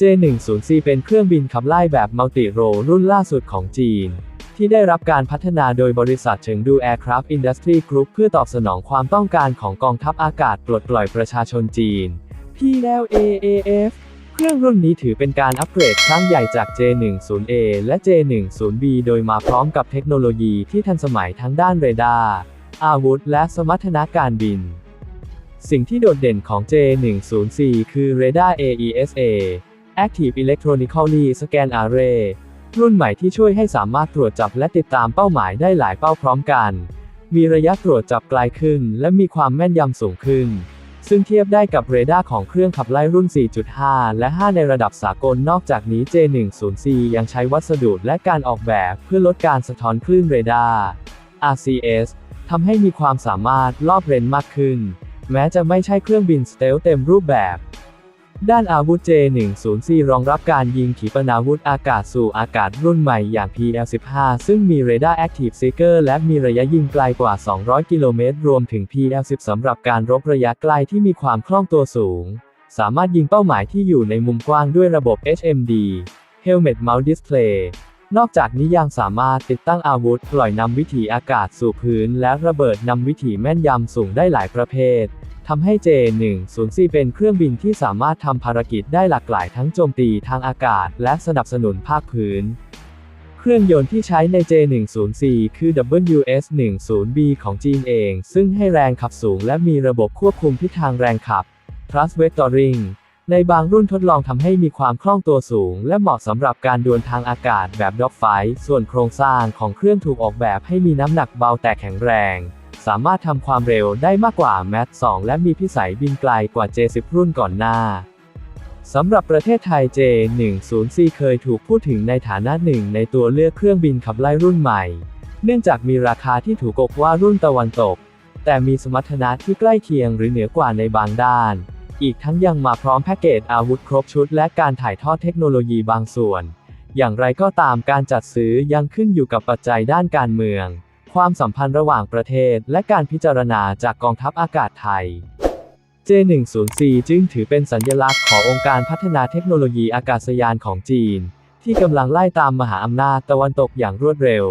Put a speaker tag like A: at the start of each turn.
A: J10C เป็นเครื่องบินขับไล่แบบมัลติโรรุ่นล่าสุดของจีน ที่ได้รับการพัฒนาโดยบริษัทเฉิงดู Aircraft Industry Group เพื่อตอบสนองความต้องการของกองทัพอากาศปลดปล่อยประชาชนจีน PLAAF เครื่องรุ่นนี้ถือเป็นการอัปเกรดครั้งใหญ่จาก J10A และ J10B โดยมาพร้อมกับเทคโนโลยีที่ทันสมัยทั้งด้านเรดาร์ อาวุธ และสมรรถนะการบิน สิ่งที่โดดเด่นของ J10C คือ Radar AESA Active Electronically Scan Array รุ่นใหม่ที่ช่วยให้สามารถตรวจจับและติดตามเป้าหมายได้หลายเป้าพร้อมกัน มีระยะตรวจจับไกลขึ้น และมีความแม่นยำสูงขึ้น ซึ่งเทียบได้กับเรดาร์ของเครื่องขับไล่รุ่น 4.5 และ 5 ในระดับสากลนอกจากนี้ J10C ยังใช้วัสดุและการออกแบบเพื่อลดการสะท้อนคลื่นเรดาร์ RCS ทำให้มีความสามารถลอบเรนมากขึ้น แม้จะไม่ใช่เครื่องบินสเตลเต็มรูปแบบ ด้านอาวุธ J10C รองรับการยิงขีปนาวุธอากาศสู่อากาศรุ่นใหม่อย่าง PL-15 ซึ่งมีเรดาร์ Active Seeker และมีระยะยิงไกลกว่า 200 กิโลเมตร รวมถึง PL-10 สำหรับการรบระยะไกลที่มีความคล่องตัวสูง สามารถยิงเป้าหมายที่อยู่ในมุมกว้างด้วยระบบ HMD Helmet Mount Display นอกจากนี้ยังสามารถติดตั้งอาวุธปล่อยนำวิถีอากาศสู่พื้น และระเบิดนำวิถีแม่นยำสูงได้หลายประเภท ทำให้ J10C เป็นเครื่องบินที่สามารถทำภารกิจได้หลากหลายทั้งโจมตีทางอากาศ และสนับสนุนภาคพื้น เครื่องยนต์ที่ใช้ใน J10C คือ WS10B ของจีนเอง ซึ่งให้แรงขับสูงและมีระบบควบคุมทิศทางแรงขับ Thrust Vectoring ในบางรุ่นทดลองทำให้มีความคล่องตัวสูง และเหมาะสำหรับการดวลทางอากาศแบบ Dogfight ส่วนโครงสร้างของเครื่องถูกออกแบบให้มีน้ำหนักเบาแต่แข็งแรง สามารถทำความเร็วได้มากกว่า Mach 2และมีพิสัยบินไกลกว่า J10 รุ่นก่อนหน้าสำหรับประเทศไทย J10C เคยถูกพูดถึงในฐานะหนึ่งในตัวเลือกเครื่องบินขับไล่รุ่นใหม่ เนื่องจากมีราคาที่ถูกกว่ารุ่นตะวันตก แต่มีสมรรถนะที่ใกล้เคียงหรือเหนือกว่าในบางด้าน อีกทั้งยังมาพร้อมแพ็กเกจอาวุธครบชุดและการถ่ายทอดเทคโนโลยีบางส่วน อย่างไรก็ตามการจัดซื้อยังขึ้นอยู่กับปัจจัยด้านการเมือง ความสัมพันธ์ระหว่างประเทศ และการพิจารณาจากกองทัพอากาศไทย J10C จึงถือเป็นสัญลักษณ์ขององค์การพัฒนาเทคโนโลยีอากาศยานของจีน ที่กำลังไล่ตามมหาอำนาจตะวันตกอย่างรวดเร็ว